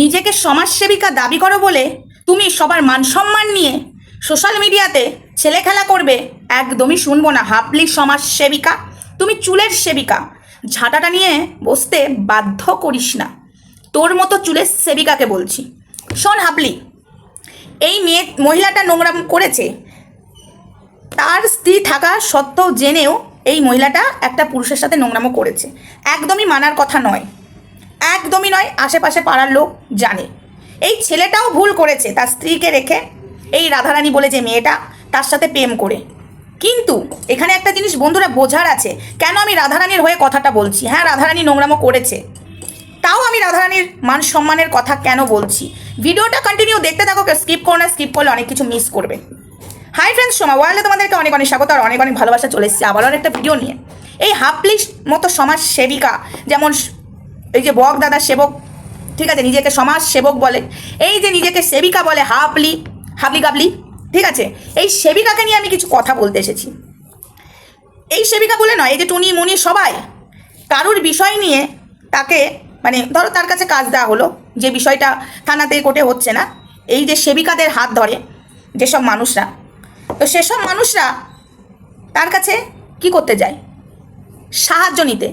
নিজেকে সমাজসেবিকা দাবি করো বলে তুমি সবার মান সম্মান নিয়ে সোশ্যাল মিডিয়াতে ছেলে খেলা করবে, একদমই শুনব না। হাপলি সমাজসেবিকা, তুমি চুলের সেবিকা। ঝাঁটাটা নিয়ে বসতে বাধ্য করিস না। তোর মতো চুলের সেবিকাকে বলছি। শোন হাপলি এই মেয়ে, মহিলাটা নোংরাম করেছে। তার স্ত্রী থাকা সত্ত্বেও জেনেও এই মহিলাটা একটা পুরুষের সাথে নোংরামও করেছে। একদমই মানার কথা নয়। একদমই নয়, আশেপাশে পাড়ার লোক জানে। এই ছেলেটাও ভুল করেছে তার স্ত্রীকে রেখে। এই রাধারানী বলে যে মেয়েটা তার সাথে প্রেম করে। কিন্তু এখানে একটা জিনিস বন্ধুরা বোঝার আছে, কেন আমি রাধারানীর হয়ে কথাটা বলছি? হ্যাঁ রাধারানী নোংরামো করেছে। তাও আমি রাধারানীর মান সম্মানের কথা কেন বলছি? ভিডিওটা কন্টিনিউ দেখতে থাকো স্কিপ করো না স্কিপ করলে অনেক কিছু মিস করবে। হাই ফ্রেন্ডস সোমা ওয়ার্ল্ডে তোমাদেরকে অনেক অনেক স্বাগত আর অনেক অনেক ভালোবাসা চলে এসেছি আবার একটা ভিডিও নিয়ে। এই হাফলিস্ট মতো সমাজ সেবিকা, যেমন এই যে বক দাদা সেবক, ঠিক আছে? নিজেকে সমাজ সেবক বলে। এই যে নিজেকে সেবিকা বলে হাফলি হাবলি গাবলি, ঠিক আছে? এই সেবিকাকে নিয়ে আমি কিছু কথা বলতে এসেছি। এই সেবিকা বলে নয়, এই যে টুনি মুনি সবাই, কারুর বিষয় নিয়ে তাকে মানে ধরো তার কাছে কাজ দেওয়া হলো, যে বিষয়টা থানাতে, কোর্টে হচ্ছে না, এই যে সেবিকাদের হাত ধরে যেসব মানুষরা, তো সেসব মানুষরা তার কাছে কি করতে যায়? সাহায্য নিতে।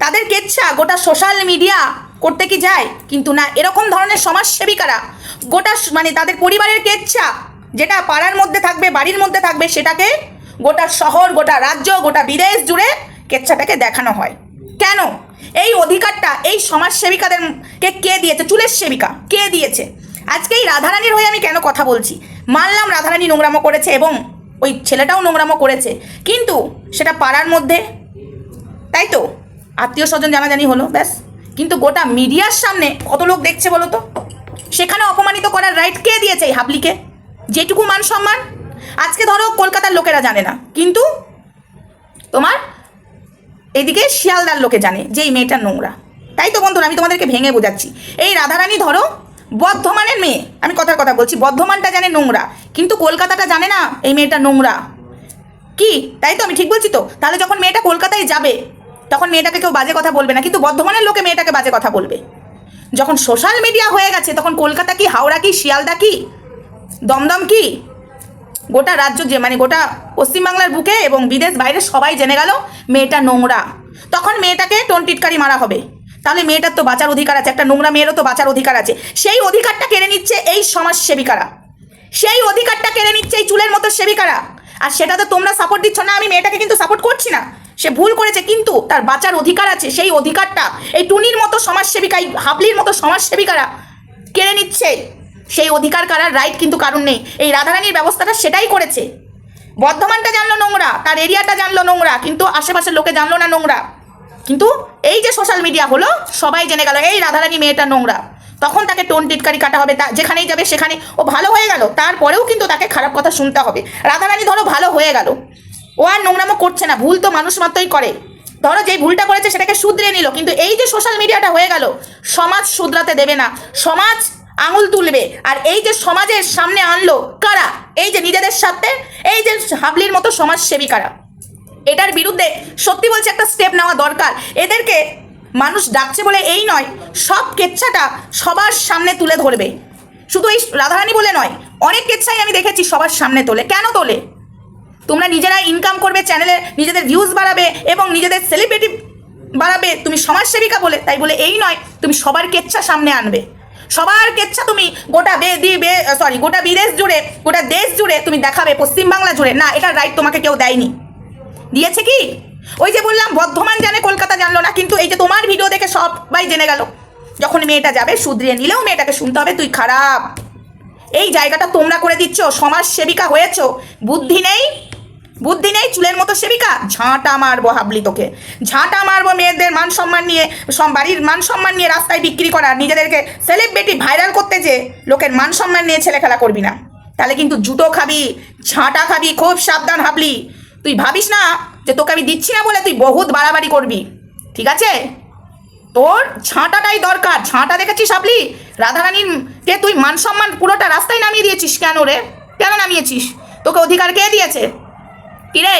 তাদের কেচ্ছা গোটা সোশ্যাল মিডিয়া করতে কি যায়? কিন্তু না, এরকম ধরনের সমাজসেবিকারা গোটা মানে তাদের পরিবারের কেচ্ছা যেটা পাড়ার মধ্যে থাকবে, বাড়ির মধ্যে থাকবে, সেটাকে গোটা শহর, গোটা রাজ্য, গোটা বিদেশ জুড়ে কেচ্ছাটাকে দেখানো হয়। কেন? এই অধিকারটা, এই সমাজসেবিকাদেরকে কে দিয়েছে? চুলের সেবিকা। কে দিয়েছে? আজকে এই রাধারানীর হয়ে আমি কেন কথা বলছি? মানলাম রাধারানী নোংরামো করেছে এবং ওই ছেলেটাও নোংরামো করেছে। কিন্তু সেটা পাড়ার মধ্যে, তাই তো? আত্মীয় স্বজন জানাজানি হলো, ব্যাস। কিন্তু গোটা মিডিয়ার সামনে কত লোক দেখছে বলো তো? সেখানে অপমানিত করার রাইট কে দিয়েছে এই হাবলিকে? যেটুকু মান সম্মান? আজকে ধরো কলকাতার লোকেরা জানে না, কিন্তু তোমার এদিকে শিয়ালদার লোকে জানে যে এই মেয়েটা নোংরা। তাই তো বন্ধুরা, আমি তোমাদেরকে ভেঙে বোঝাচ্ছি। এই রাধারানী ধরো বর্ধমানের মেয়ে, আমি কথার কথা বলছি, বর্ধমানটা জানে নোংরা, কিন্তু কলকাতাটা জানে না এই মেয়েটা নোংরা। কি? তাই তো আমি ঠিক বলছি তো? তাহলে যখন মেয়েটা কলকাতায় যাবে তখন মেয়েটাকে কেউ বাজে কথা বলবে না, কিন্তু বর্ধমানের লোকে মেয়েটাকে বাজে কথা বলবে। যখন সোশ্যাল মিডিয়া হয়ে গেছে, তখন কলকাতা কি, হাওড়া কি, শিয়ালদা কি, দমদম কি, গোটা রাজ্য যে মানে গোটা পশ্চিমবাংলার বুকে এবং বিদেশ বাইরে সবাই জেনে গেল মেয়েটা নোংরা। তখন মেয়েটাকে টোন টিটকারি মারা হবে। তাহলে মেয়েটার তো বাঁচার অধিকার আছে, একটা নোংরা মেয়েরও তো বাঁচার অধিকার আছে। সেই অধিকারটা কেড়ে নিচ্ছে এই সমাজ সেবিকারা সেই অধিকারটা কেড়ে নিচ্ছে এই চুলের মতো সেবিকারা। আর সেটা তো তোমরা সাপোর্ট দিচ্ছ না, আমি মেয়েটাকে কিন্তু সাপোর্ট করছি না। সে ভুল করেছে, কিন্তু তার বাঁচার অধিকার আছে, সেই অধিকারটা এই টুনির মতো সমাজসেবিকা, এই হাবলির মতো সমাজসেবিকারা কেড়ে নিচ্ছে। সেই অধিকার কারার রাইট কিন্তু কারণ নেই। এই রাধারানীর ব্যবস্থাটা সেটাই করেছে। বর্ধমানটা জানলো নোংরা, তার এরিয়াটা জানলো নোংরা, কিন্তু আশেপাশের লোকে জানলো না নোংরা। কিন্তু এই যে সোশ্যাল মিডিয়া হলো, সবাই জেনে গেল, এই রাধারানী মেয়েটা নোংরা। তখন তাকে টোন টিটকারি কাটা হবে, তা যেখানেই যাবে সেখানে। ও ভালো হয়ে গেল, তারপরেও কিন্তু তাকে খারাপ কথা শুনতে হবে। রাধারানী ধরো ভালো হয়ে গেল। ও আর নোংরামো করছে না, ভুল তো মানুষ মাত্রই করে। ধরো যে ভুলটা করেছে সেটাকে শুধরে নিল, কিন্তু এই যে সোশ্যাল মিডিয়াটা হয়ে গেল, সমাজ শুধরাতে দেবে না, সমাজ আঙুল তুলবে, আর এই যে সমাজের সামনে আনলো কারা? এই যে নিজেদের সাথে এই যে হাবলির মতো সমাজ সেবিকারা এটার বিরুদ্ধে সত্যি বলছে একটা স্টেপ নেওয়া দরকার। এদেরকে মানুষ ডাকছে বলে এই নয়, সব কেচ্ছাটা সবার সামনে তুলে ধরবে। শুধু এই রাধারানী বলে নয়, অনেক কেচ্ছাই আমি দেখেছি সবার সামনে তোলে। কেন তোলে? তোমরা নিজেরা ইনকাম করবে চ্যানেলে নিজেদের ভিউজ বাড়াবে এবং নিজেদের সেলিব্রিটি বাড়াবে। তুমি সমাজসেবিকা বলে, তাই বলে এই নয়, তুমি সবার কেচ্ছা সামনে আনবে। সবার কেচ্ছা তুমি গোটা বে, দি, বে সরি গোটা বিদেশ জুড়ে, গোটা দেশ জুড়ে তুমি দেখাবে পশ্চিমবাংলা জুড়ে। না এটা রাইট তোমাকে কেউ দেয়নি। দিয়েছে কি? ওই যে বললাম, বর্ধমান জানে, কলকাতা জানলো না, কিন্তু এই যে তোমার ভিডিও দেখে সবাই জেনে গেল। যখন মেয়েটা যাবে, শুধরিয়ে নিলেও মেয়েটাকে শুনতে হবে, তুই খারাপ। এই জায়গাটা তোমরা করে দিচ্ছ সমাজ সেবিকা হয়েছ, বুদ্ধি নেই বুদ্ধি নেই, চুলের মতো সেবিকা। ঝাঁটা মারবো হাবলি তোকে। ঝাঁটা মারবো মেয়েদের মান সম্মান নিয়ে বাড়ির মান সম্মান নিয়ে রাস্তায় বিক্রি করা, নিজেদেরকে সেলিব্রিটি ভাইরাল করতে যে লোকের মান সম্মান নিয়ে ছেলে খেলা করবি না। তাহলে কিন্তু জুতো খাবি, ঝাঁটা খাবি, খুব সাবধান হাবলি। তুই ভাবিস না যে তোকে আমি দিচ্ছি না বলে তুই বহুত বাড়াবাড়ি করবি। ঠিক আছে? তোর ঝাঁটাটাই দরকার। ঝাঁটা দেখেছিস আপনি রাধারানীর কে তুই মান সম্মান পুরোটা রাস্তায় নামিয়ে দিয়েছিস কেন রে? কেন নামিয়েছিস? তোকে অধিকার কে দিয়েছে? কিরে?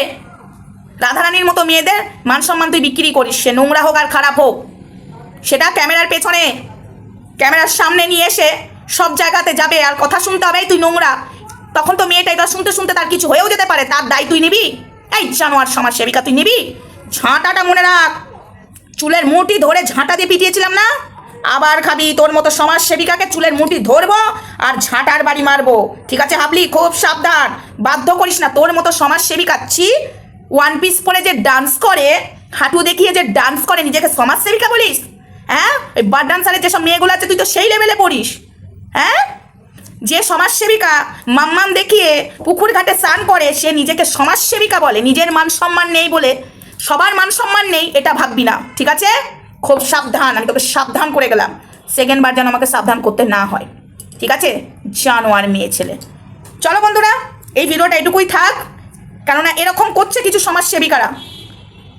রাধারানীর মতো মেয়েদের মান সম্মান তুই বিক্রি করিস সে নোংরা হোক আর খারাপ হোক। সেটা ক্যামেরার পেছনে। ক্যামেরার সামনে নিয়ে এসে সব জায়গাতে যাবে আর কথা শুনতে হবে তুই নোংরা। তখন তো মেয়েটা এটা শুনতে শুনতে তার কিছু হয়েও যেতে পারে, তার দায় তুই নিবি? এই জানোয়ার সমাজ সেবিকা, তুই নিবি? ঝাঁটাটা মনে রাখ। চুলের মুঠি ধরে ঝাঁটা দিয়ে পিটিয়েছিলাম না? আবার খাবি, তোর মতো সমাজ সেবিকাকে চুলের মুঠি ধরবো আর ঝাঁটার বাড়ি মারবো। ঠিক আছে, হাবলি, খুব সাবধান। বাধ্য করিস না, তোর মতো সমাজ সেবিকা ছি। ওয়ান পিস পরে যে ডান্স করে, হাঁটু দেখিয়ে যে ডান্স করে, নিজেকে সমাজ সেবিকা বলিস? হ্যাঁ? ওই বার ডান্সারের যেসব মেয়েগুলো আছে, তুই তো সেই লেভেলে পড়িস। হ্যাঁ? যে সমাজসেবিকা মাম্মাম দেখিয়ে পুকুর ঘাটে স্নান করে, সে নিজেকে সমাজসেবিকা বলে, নিজের মান সম্মান নেই বলে। সবার মান সম্মান নেই, এটা ভাববি না, ঠিক আছে? খুব সাবধান, আমি তোকে সাবধান করে গেলাম। সেকেন্ড বার যেন আমাকে সাবধান করতে না হয়। ঠিক আছে? জানোয়ার মেয়ে ছেলে। চলো বন্ধুরা, এই ভিডিওটা এটুকুই থাক। কেননা এরকম করছে কিছু সমাজসেবিকারা।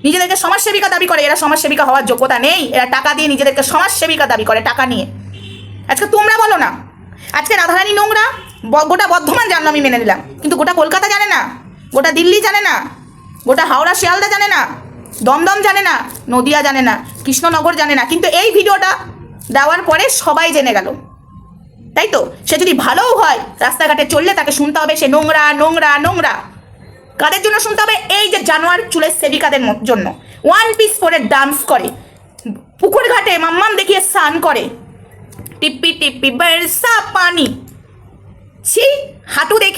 নিজেদেরকে সমাজসেবিকা দাবি করে, এরা সমাজসেবিকা হওয়ার যোগ্যতা নেই। এরা টাকা দিয়ে নিজেদেরকে সমাজসেবিকা দাবি করে, টাকা নিয়ে। আজকে তোমরা বলো না। আজকে রাধারানী নোংরা গোটা বর্ধমান জানলো আমি মেনে নিলাম। কিন্তু গোটা কলকাতা জানে না, গোটা দিল্লি জানে না, গোটা হাওড়া, শিয়ালদা জানে না, দমদম জানে না, নদিয়া জানে না। কৃষ্ণনগর জানে না, কিন্তু এই ভিডিওটা দেওয়ার পরে সবাই জেনে গেল। তাই তো? সে যদি ভালোও হয়, রাস্তাঘাটে চললে তাকে শুনতে হবে, সে নোংরা নোংরা নোংরা। কাদের জন্য শুনতে হবে? এই যে জানোয়ার চুলের সেবিকাদের জন্য। ওয়ান পিস পরে ডান্স করে। পুকুর ঘাটে মাম্মাম দেখিয়ে স্নান করে। টিপ্পি টিপ্পি বর্ষা পানি। ছি, হাঁটু দেখি।